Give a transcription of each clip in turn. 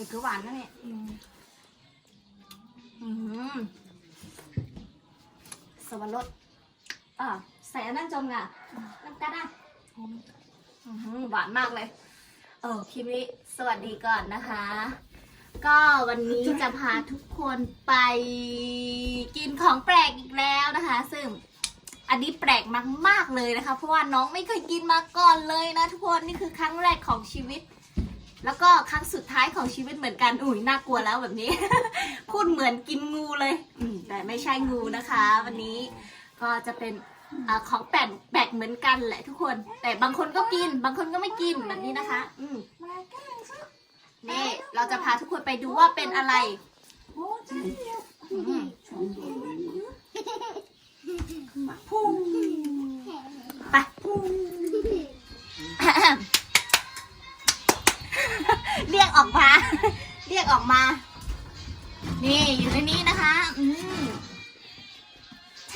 ส่เกลือหวานนะเนี่ยอืมอืมสวรสอ่าใส่อันนั่นจมอะน้ำกัดอะอื้อหือหวานมากเลย เออคลิปนี้สวัสดีก่อนนะคะ ก็วันนี้จะพาทุกคนไปกินของแปลกอีกแล้วนะคะ ซึ่งอันนี้แปลกมากๆเลยนะคะ เพราะว่าน้องไม่เคยกินมาก่อนเลยนะทุกคน นี่คือครั้งแรกของชีวิต แล้วก็ครั้งสุดท้ายของชีวิตเหมือนกัน อุ้ยน่ากลัวแล้วแบบนี้ พูดเหมือนกินงูเลย แต่ไม่ใช่งูนะคะ วันนี้ก็จะเป็นอของแปลกแปลกเหมือนกันแหละทุกคน แต่บางคนก็กิน บางคนก็ไม่กินแบบนี้นะคะ อืมนี่เราจะพาทุกคนไปดูว่าเป็นอะไรอืม ออกมา นี่อยู่ในนี้นะคะ อืมท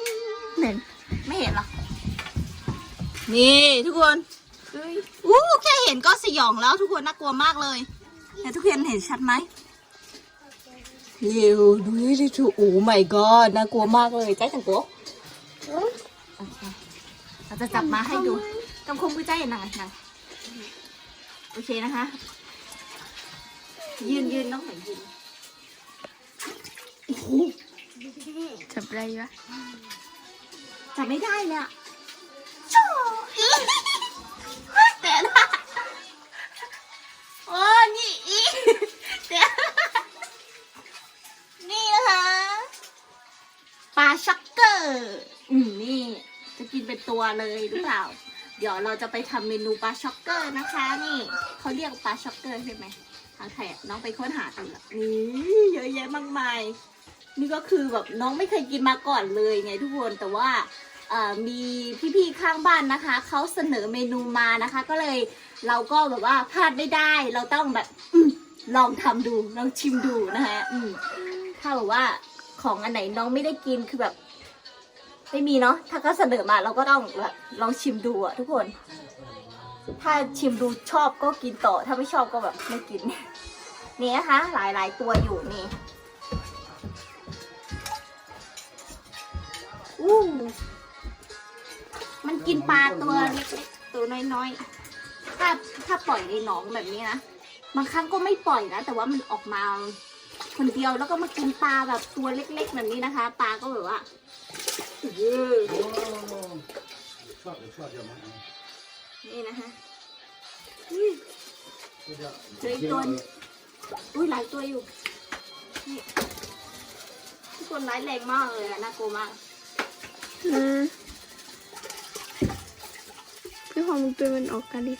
ำเหม็นไม่เห็นหรอ นี่ทุกคนอู้แค่เห็นก็สยองแล้วทุกคนน่ากลัวมากเลย แต่ทุกคนเห็นชัดไหมเร็วดูดิทุกโอ้ my god น่ากลัวมากเลยใจสังโกะโอเคเราจะจับมาให้ดูกำคมกุใจหน่อยหน่อยโอเคนะคะ ยืนยืนน้องหน่อยยืนจับอะไรวะจับไม่ได้เลยอะชูอีแต่ละโอ้นี่อีแต่นี่นะคะปลาชักเกอร์อืมนี่ จะกินเป็นตัวเลยหรือเปล่า เดี๋ยวเราจะไปทำเมนูปลาช็อกเกอร์นะคะ นี่เขาเรียกปลาช็อกเกอร์ใช่ไหม ทางไทยอะน้องไปค้นหากันละนี่เยอะแยะมากมาย นี่ก็คือแบบน้องไม่เคยกินมาก่อนเลยไงทุกคนแต่ว่าเอ่อมีพี่ๆข้างบ้านนะคะเขาเสนอเมนูมานะคะ ก็เลยเราก็แบบว่าพลาดไม่ได้ เราต้องแบบอลองทำดูลองชิมดูนะคะอืถ้าแบบว่าของอันไหนน้องไม่ได้กินคือแบบ ไม่มีเนาะถ้าก็เสนอมาเราก็ต้องแบบลองชิมดูอะทุกคน ถ้าชิมดูชอบก็กินต่อ ถ้าไม่ชอบก็แบบไม่กิน นี่นะคะ หลายๆตัวอยู่นี่อู้มันกินปลาตัวเล็กๆตัวน้อยๆ ถ้าถ้าปล่อยในหนองแบบนี้นะ บางครั้งก็ไม่ปล่อยนะ แต่ว่ามันออกมาคนเดียวแล้วก็มากินปลาแบบตัวเล็กๆแบบนี้นะคะ ปลาก็แบบว่าอื้อหือ Chop, chop, ja, man. นี่นะคะอุ้ยเจออีกตัวหนึ่งอุ้ยหลายตัวอยู่นี่ทุกคนร้ายแรงมากเลยอะน่ากลัวมากอืมพี่ความมึงตัวมันออกกันดิ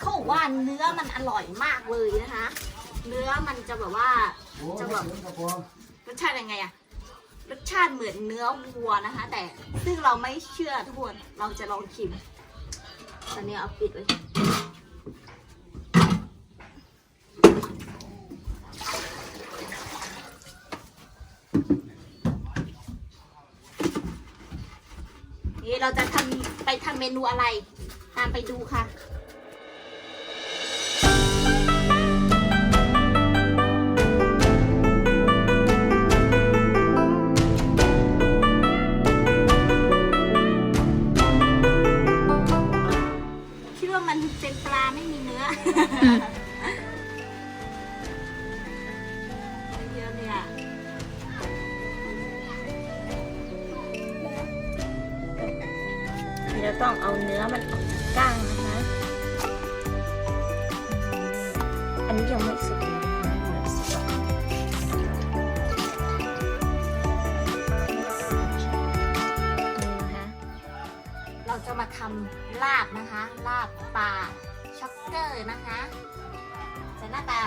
เขาบอกว่าเนื้อมันอร่อยมากเลยนะคะ เนื้อมันจะแบบว่าจะแบบรสชาติยังไงอะรสชาติเหมือนเนื้อวัวนะคะ แต่ซึ่งเราไม่เชื่อทุกคนเราจะลองชิมต อนนี้เอาปิดไว้นี่เราจะทำไปทำเมนูอะไร ตามไปดูค่ะ เราต้องเอาเนื้อมันออกจากก้างนะคะ อันนี้ยังไม่สุกนะคะเดี๋ยวสุกเราจะมาทำลาบนะคะ ลาบปลาช็อกเกอร์นะคะจะหน้าตา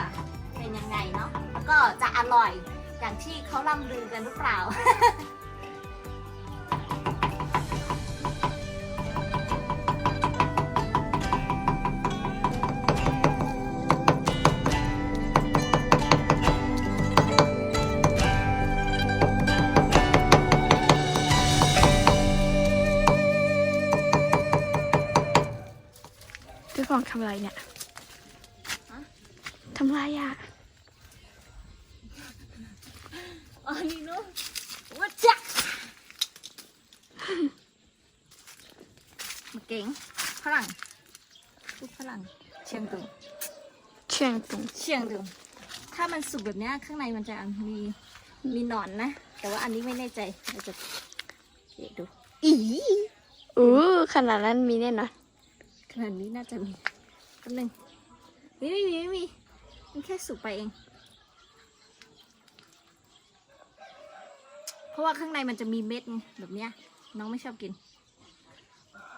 เป็นยังไงเนาะก็จะอร่อยอย่างที่เขาล่ำลือกันหรือเปล่า พี่ความทำอะไรเนี่ยทำไรอะอ๋อนี่เนาะว่าจ๊ะมาเก่งฝรั่งพูดฝรั่งเชียงตุงเชียงตุงเชียงตุงถ้ามันสุกแบบเนี้ยข้างในมันจะมีมีหนอนนะ แต่ว่าอันนี้ไม่แน่ใจเราจะเดี๋ยวดูอีอู้ขนาดนั้นมีแน่นอน ขนาดนี้น่าจะมีแป๊บนึงไม่ไม่มีไม่มีมันแค่สุกไปเอง เพราะว่าข้างในมันจะมีเม็ดไงแบบเนี้ย น้องไม่ชอบกิน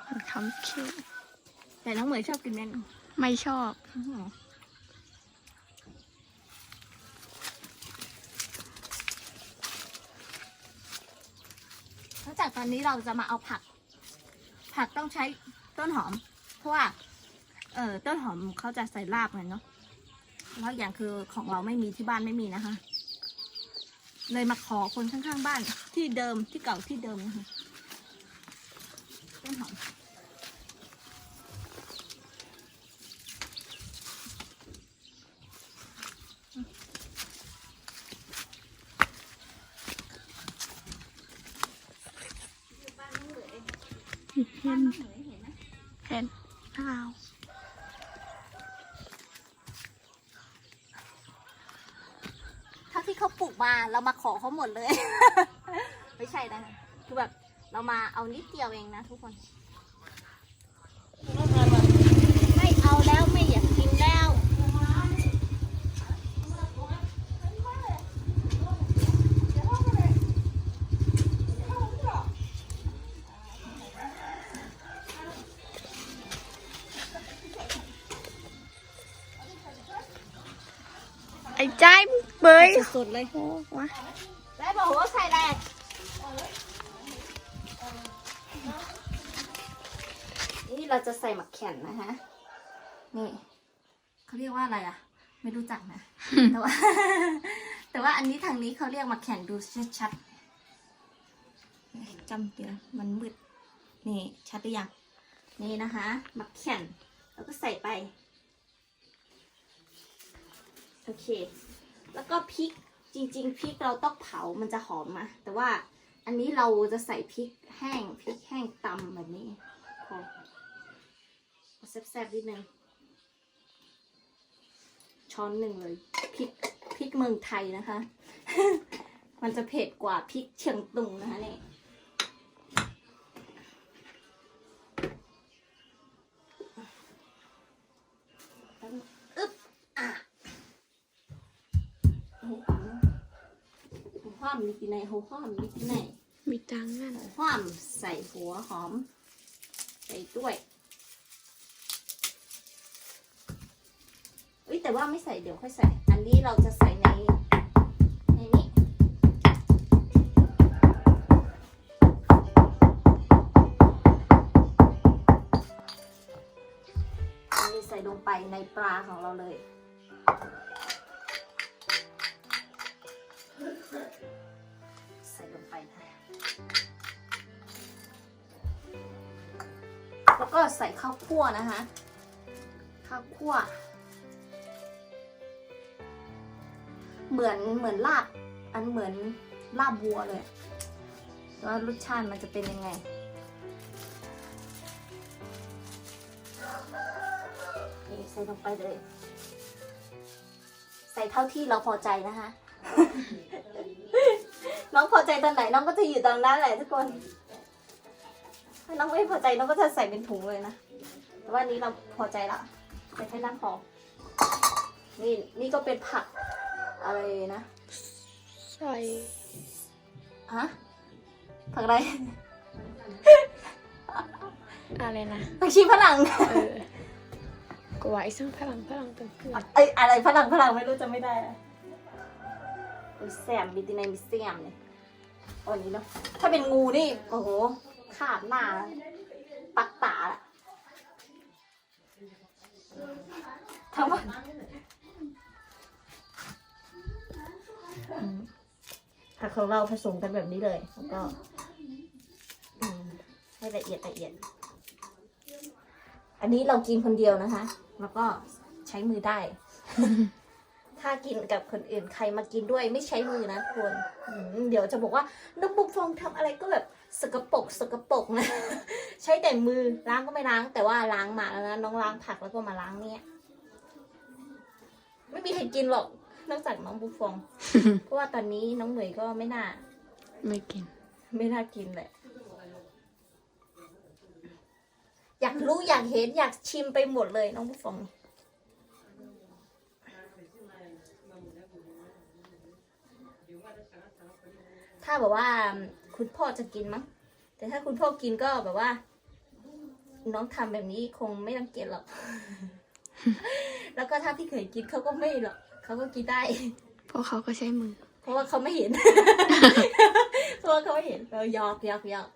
มันทำเค้กแต่น้องเหมยชอบกินเม็ดไม่ชอบ อื้อหือนอกจากตอนนี้เราจะมาเอาผัก ผักต้องใช้ต้นหอมเพ ราะว่า เออต้นหอมเขาจะใส่ลาบไงเนาะแล้วอย่างคือของเราไม่มีที่บ้านไม่มีนะคะ เลยมาขอคนข้างๆบ้านที่เดิมที่เก่าที่เดิมนะคะต้นหอมเห็น อ้าวถ้าที่เขาปลูกมาเรามาขอเขาหมดเลย ไม่ใช่นะคือแบบเรามาเอานิดเดียวเองนะทุกคน ไอ้ใจเบยสุดๆเลยโอ้วะได้บอกว่าใส่แรงนี่เราจะใส่หมักแข่นนะคะนี่เขาเรียกว่าอะไรอะ ไม่รู้จักนะ แต่ว่า แต่ว่าอันนี้ทางนี้เขาเรียกหมักแข่นดูชัดๆจำเดี๋ยวมันมืด นี่ชัดหรือยัง นี่นะคะหมักแข่นแล้วก็ใส่ไป โอเค แล้วก็พริกจริง ๆพริกเราต้องเผามันจะหอมมาแต่ว่าอันนี้เราจะใส่พริกแห้งพริกแห้งตำแบบนี้พอแซ่บๆนิดนึงช้อนหนึ่งเลยพริกพริกเมืองไทยนะคะ มันจะเผ็ดกว่าพริกเชียงตุงนะคะเนี่อึ๊ มมีที่ไหนหัวหอมมีที่ไหนมีตังค์นั่นหัวหอมใส่หัวหอม ใส่ด้วยเอ้ยแต่ว่าไม่ใส่เดี๋ยวค่อยใส่ อันนี้เราจะใส่ในในนี้อันนี้ใส่ลงไปในปลาของเราเลย ใส่ข้าวคั่วนะคะ ข้าวคั่ว เหมือนเหมือนลาบ อันเหมือนลาบวัวเลยว่ารสชาติมันจะเป็นยังไง ใส่ลงไปเลย ใส่เท่าที่เราพอใจนะคะ น้องพอใจตอนไหนน้องก็จะอยู่ตรงนั้นแหละทุกคน ถ้าน้องไม่พอใจน้องก็จะใส่เป็นถุงเลยนะ แต่ว่าอันนี้เราพอใจละใส่แค่นั้นพอนี่นี่ก็เป็นผักอะไรนะ ใส่ฮะผักอะไร อะไรนะผักชีฝรั่งเออก็ไว้ซึ่งพลังพลังเป็นเพื่อนเอ้ยอะไรฝรั่งฝรั่งไม่รู้จะไม่ได้อะมีแซมมีตีในมีแซมเนี่ยอันนี้เนาะถ้าเป็นงูนี่โอ้โห ขาดหน้าปักตาละทั้งหมดอืมผักของเราผสมกันแบบนี้เลยแล้วก็ให้ละเอียดละเอียด อันนี้เรากินคนเดียวนะคะ แล้วก็ใช้มือได้ ถ้ากินกับคนอื่นใครมากินด้วยไม่ใช้มือนะทุกคนเดี๋ยวจะบอกว่าน้องบุกฟองทำอะไรก็แบบ สกปรกสกปรกนะใช้แต่มือล้างก็ไม่ล้าง แต่ว่าล้างมาแล้วนะน้องล้างผักแล้วก็มาล้างเนี่ย ไม่มีใครกินหรอกนอกจากน้องบุกฟอง เพราะว่าตอนนี้น้องเหมยก็ไม่น่า ไม่กิน ไม่น่ากินแหละอยากรู้อยากเห็นอยากชิมไปหมดเลยน้องผู้ฟองถ้าแบบว่า คุณพ่อจะกินมั้ง แต่ถ้าคุณพ่อกินก็แบบว่า น้องทำแบบนี้คงไม่รังเกียจหรอก แล้วก็ถ้าพี่เคยกินเขาก็ไม่หรอกเขาก็กินได้ เพราะเขาก็ใช้มือ เพราะว่าเขาไม่เห็น เพราะว่าเขาไม่เห็นเรายอกยอกยอก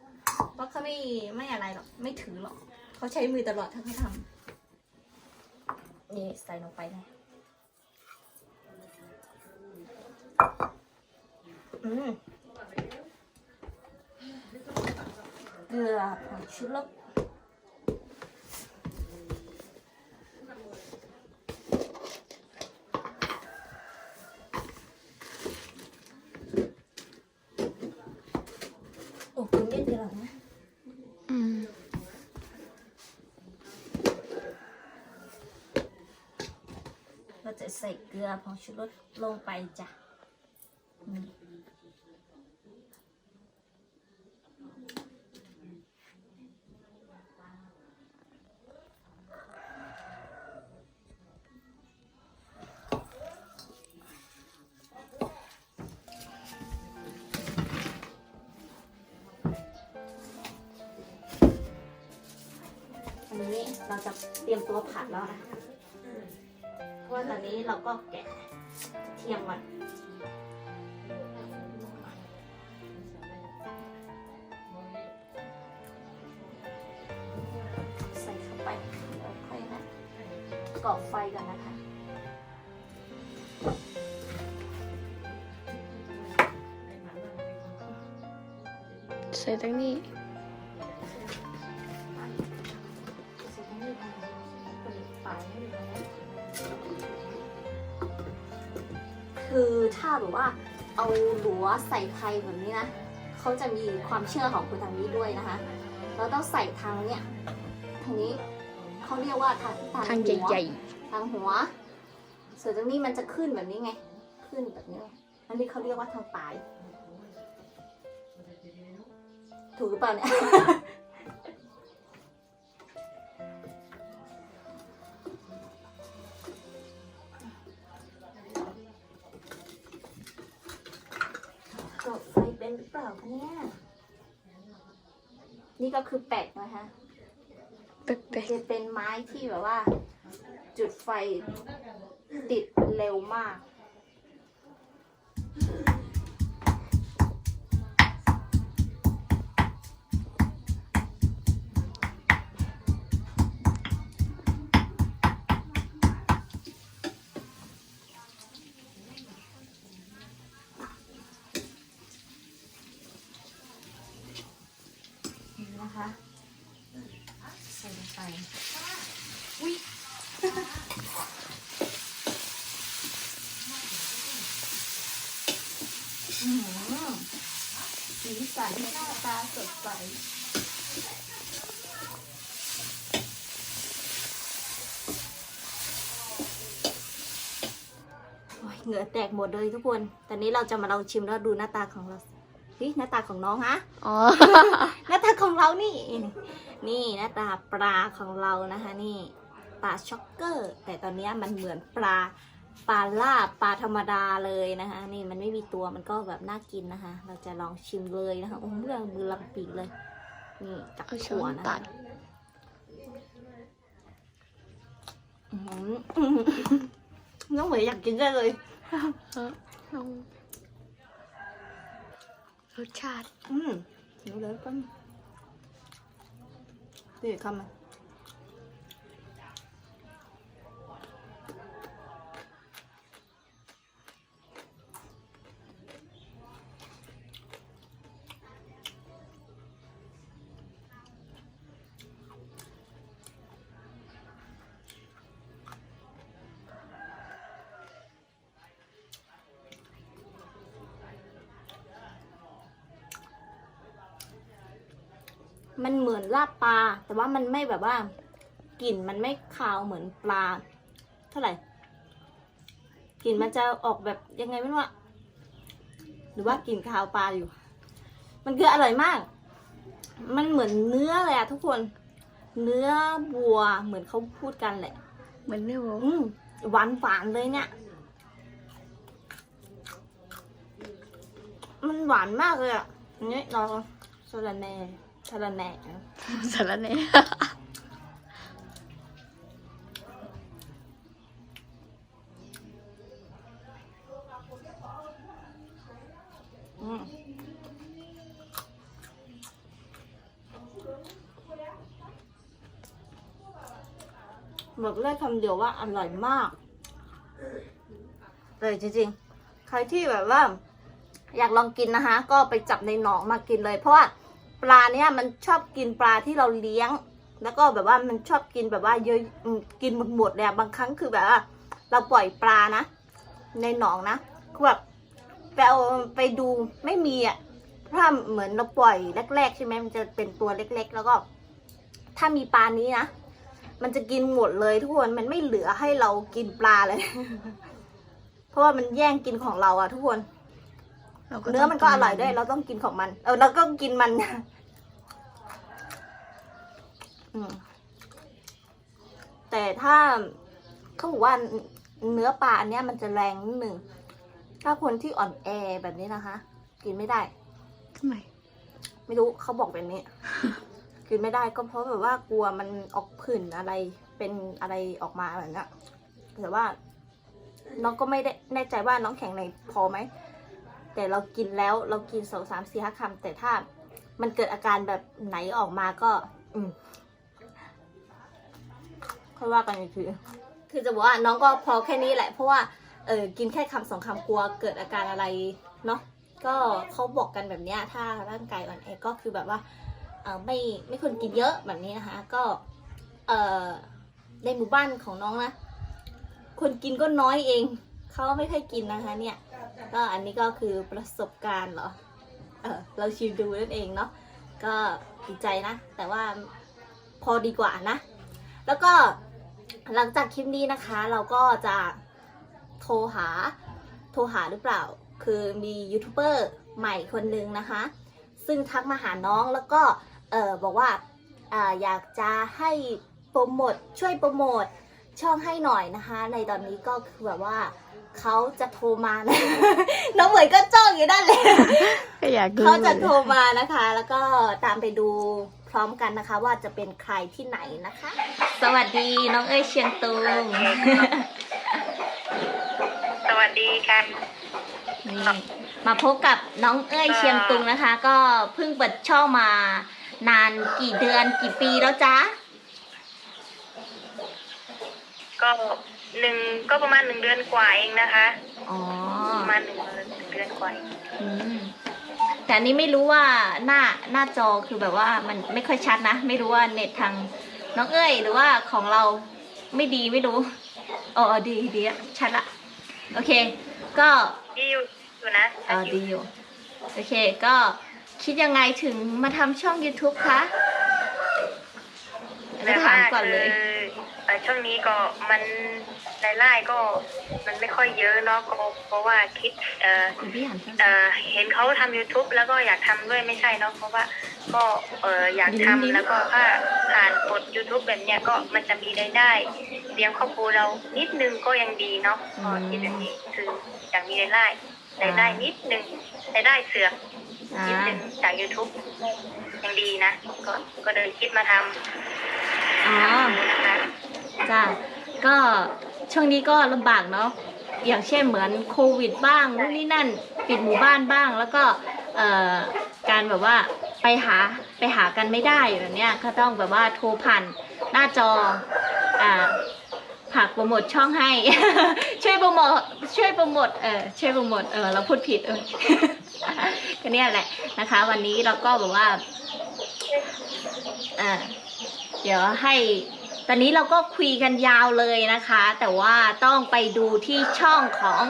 เพราะเขาไม่ไม่อะไรหรอก ไม่ถือหรอก เขาใช้มือตลอดถ้าเขาทำนี่ใส่ลงไปนะอืม เกลือผงชูรสโอ้คุณเย็นดีหรอนะอืมเจะเตรียมตัวผัดแล้วนะเพราะว่าตอนนี้เราก็แกะเทียมก่อนใส่เข้าไปค่อยนะก่อไฟก่อนนะคะใส่ตั้งนี้ คือถ้าแบบว่าเอาหลัวใส่ไข่แบบนี้นะเขาจะมีความเชื่อของคนทางนี้ด้วยนะคะ เราต้องใส่ทางเนี้ยทางนี้เขาเรียกว่าทางทางหัวใหญ่ทางหัว ส่วนตรงนี้มันจะขึ้นแบบนี้ไง ขึ้นแบบนี้ไงอันนี้เขาเรียกว่าทางปลายถูกหรือเปล่าเนี่ย หรือเปล่าคะเนี่ย นี่ก็คือแปะนะคะๆแป๊กจะเป็นไม้ที่แบบว่า จุดไฟติดเร็วมาก สดใสโอ้ยเหงื่อแตกหมดเลยทุกคน ตอนนี้เราจะมาลองชิมแล้วดูหน้าตาของเราสิหน้าตาของน้องฮะๆอ๋อ หน้าตาของเรานี่ นี่หน้าตาปลาของเรานะคะ นี่ ปลาช็อกเกอร์ แต่ตอนเนี้ยมันเหมือนปลา ปลาลาบปลาธรรมดาเลยนะคะ นี่มันไม่มีตัวมันก็แบบน่ากินนะคะ เราจะลองชิมเลยนะคะโอ้เมื่อมือลำปีกเลย นี่จากเอาช้หัอวนนะตัคะดอื้อหืออื้อหือน้องเหมยอยากกินได้เลยลองรสชาติ อืมหิวเลยปั้มเดี๋ยวคำมามันเหมือน ลาบปลา แต่ว่ามันไม่แบบว่ากลิ่นมันไม่คาวเหมือนปลา เท่าไหร่กลิ่นมันจะออกแบบยังไงไม่รู้อะหรือว่ากลิ่นคาวปลาอยู่ มันคืออร่อยมาก มันเหมือนเนื้อเลยอะทุกคน เนื้อวัวเหมือนเขาพูดกันแหละ เหมือนเนื้อวัวอืมหวานหวานๆเลยเนี่ย มันหวานมากเลยอะอันนี่เราสลัดแหน่สลัดแหน่ สารเน่บอกได้คำเดียวว่าอร่อยมากเลยจริงๆ ใครที่แบบว่า อยากลองกินนะคะ ก็ไปจับในหนองมากินเลยเพราะว่า ปลาเนี้ยมันชอบกินปลาที่เราเลี้ยง แล้วก็แบบว่ามันชอบกินแบบว่าเยอะกินหมดหมดเลยบางครั้งคือแบบว่า เราปล่อยปลานะ ในหนองนะคือแบบไปเอาไปดูไม่มีอะเพราเหมือนเราปล่อยแรกๆใช่ไหมมันจะเป็นตัวเล็ก ๆ แล้วก็ ถ้ามีปลานี้นะมันจะกินหมดเลยทุกคนมันไม่เหลือให้เรากินปลาเลย เพราะว่ามันแย่งกินของเราอะทุกคน เนื้อมันก็อร่อยด้วย เราต้องกินของมัน เออเราก็กินมันอืมแต่ถ้าเขาบอกว่าเนื้อปลาอันเนี้ยมันจะแรงนิดหนึ่งถ้าคนที่อ่อนแอแบบนี้นะคะ กินไม่ได้ ทำไม ไม่รู้เขาบอกแบบนี้ กินไม่ได้ก็เพราะแบบว่ากลัวมันออกผื่นอะไรเป็นอะไรออกมาแบบนี้นแต่ว่า น้องก็ไม่ได้แน่ใจว่าน้องแข็งในพอไหม แต่เรากินแล้วเรากินสองสามสี่ห้าคำแต่ถ้ามันเกิดอาการแบบไหนออกมาก็ อืมค่อยว่ากันอีกทีคือจะบอกว่าน้องก็พอแค่นี้แหละ เพราะว่าเออกินแค่คำสองคำกลัวเกิดอาการอะไรเนาะก็เขาบอกกันแบบนี้ถ้าร่างกายอ่อนแอก็คือแบบว่าเออไม่ไม่ควรกินเยอะแบบนี้นะคะ ก็เออในหมู่บ้านของน้องนะคนกินก็น้อยเอง เขาไม่ค่อยกินนะคะเนี่ย ก็อันนี้ก็คือประสบการณ์เหรอ เออเราชิมดูนั่นเองเนาะ ก็ดีใจนะ แต่ว่าพอดีกว่านะ แล้วก็หลังจากคลิปนี้นะคะ เราก็จะโทรหา โทรหาหรือเปล่า คือมียูทูบเบอร์ใหม่คนนึงนะคะ ซึ่งทักมาหาน้องแล้วก็เออบอกว่าอ่าอยากจะให้โปรโมทช่วยโปรโมทช่องให้หน่อยนะคะ ในตอนนี้ก็คือแบบว่า เขาจะโทรมานะ น้องเหมยก็จ้องอยู่ด้านเลยก็อยากดูเขาจะโทรมานะคะ แล้วก็ตามไปดูพร้อมกันนะคะ ว่าจะเป็นใครที่ไหนนะคะ สวัสดีน้องเอ้ยเชียงตุงสวัสดีค่ะ นี่มาพบกับน้องเอ้ยเชียงตุงนะคะ ก็เพิ่งเปิดช่องมานานกี่เดือนกี่ปีแล้วจ๊ะก็ หนึ่งก็ประมาณหนึ่งเดือนกว่าเองนะคะอ๋อประมาณหนึ่งเดือนหนึ่งเดือนกว่าเองอืมแต่อันนี้ไม่รู้ว่าหน้าหน้าจอคือแบบว่ามันไม่ค่อยชัดนะ ไม่รู้ว่าเน็ตทางน้องเอ้ยหรือว่าของเราไม่ดีไม่รู้อ๋อดีดีอะชัดละโอเค ก็ที่อยู่อยู่นะเออดีอยู่โอเค ก็คิดยังไงถึงมาทำช่อง YouTube คะจะถามก่อนเลยคือเอ่อ ช่วงนี้ก็มันรายได้ก็มันไม่ค่อยเยอะเนาะก็เพราะว่าคิดเอ่อเดี๋ยวพี่หันข้างเอ่อเห็นเขาทำ YouTube แล้วก็อยากทำด้วยไม่ใช่เนาะเพราะว่าก็เอออยากทำแล้วก็ถ้าผ่านกด YouTube แบบเนี้ยก็มันจะมีรายได้เลี้ยงครอบครัวเรานิดนึงก็ยังดีเนาะก็คิดแบบนี้คืออยากมีรายได้รายได้นิดนึงรายได้เสือกอ่านิดนึงจาก YouTube ยังดีนะ ก็ก็เลยคิดมาทำอ๋อนะคะ จ้าก็ช่วงนี้ก็ลำบากเนาะอย่างเช่นเหมือนโควิดบ้างนู่นนี่นั่นปิดหมู่บ้านบ้าง แล้วก็การแบบว่าไปหาไปหากันไม่ได้แบบเนี้ยก็ต้องแบบว่าโทรผ่านหน้าจออ่าผักโปรโมทช่องให้ ช่วยโปรโมทช่วยโปรโมทเออช่วยโปรโมทเออเราพูดผิดเออก็เนี่ยแหละนะคะ วันนี้เราก็แบบว่าอ่าเดี๋ยวให้ ตอนนี้เราก็คุยกันยาวเลยนะคะ แต่ว่าต้องไปดูที่ช่องของ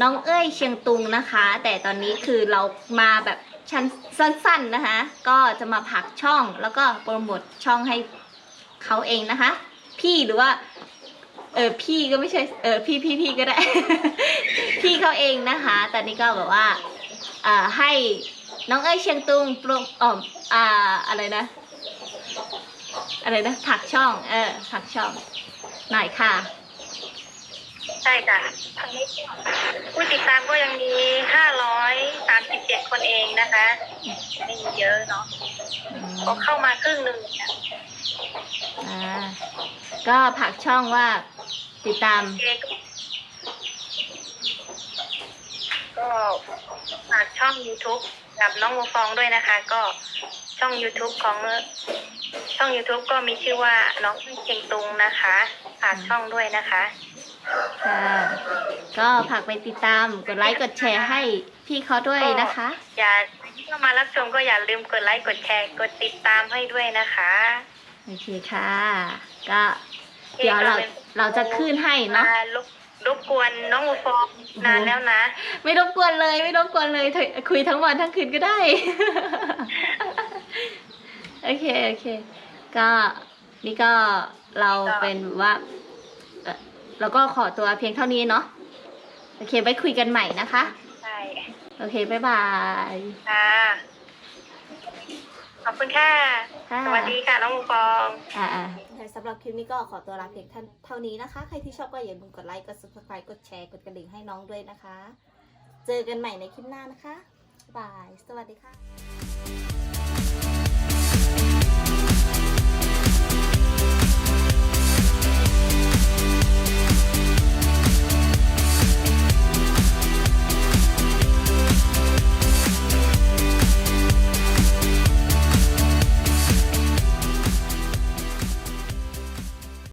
น้องเอ้ยเชียงตุงนะคะ แต่ตอนนี้คือเรามาแบบชั้นสั้นๆนะคะ ก็จะมาผักช่องแล้วก็โปรโมทช่องให้เขาเองนะคะ พี่หรือว่าเออพี่ก็ไม่ใช่เออพี่พี่พี่ก็ได้ พี่เขาเองนะคะต่นี่ก็แบบว่าอ่าให้น้องเอ้ยเชียงตุงโปรอ่ออ่าอะไรนะ อะไรนะผักช่อง เออผักช่อง หน่อยค่ะ ใช่ค่ะผู้ติดตามก็ยังมีห้าร้อยสามสิบเจ็ดคนเองนะคะ ไม่มีเยอะเนาะก็เข้ามาครึ่งหนึ่งเนี่ยอ่าก็ผักช่องว่าติดตาม เอง ก็ฝากช่อง YouTube กับน้องโมฟองด้วยนะคะ ก็ช่อง YouTube ของช่อง YouTube ก็มีชื่อว่าน้องเชียงตุงนะคะฝากช่องด้วยนะคะ ค่ะ ก็ฝากไปติดตามกดไลค์กดแชร์ให้พี่เขาด้วยนะคะ อย่าเข้ามารับชมก็อย่าลืมกดไลค์กดแชร์กดติดตามให้ด้วยนะคะ โอเคค่ะ ก็เดี๋ยวเราเราจะขึ้นให้เนาะ มารบ รบกวนน้องโมฟองนานแล้วนะ ไม่รบกวนเลย ไม่รบกวนเลยเถอะคุยทั้งวันทั้งคืนก็ได้ โอเคโอเค ก็นี่ก็เราเป็นแบบว่าเอ่อเราก็ขอตัวเพียงเท่านี้เนาะโอเคไว้คุยกันใหม่นะคะ ใช่ โอเค บ๊ายบายค่ะ ขอบคุณค่ะค่ะ สวัสดีค่ะ น้องโมฟองอ่าสำหรับคลิปนี้ก็ขอตัวลาเพียงเท่านี้นะคะ ใครที่ชอบก็อย่าลืมกดไลค์ กด subscribe กดแชร์ กดกระดิ่งให้น้องด้วยนะคะ เจอกันใหม่ในคลิปหน้านะคะบาย สวัสดีค่ะ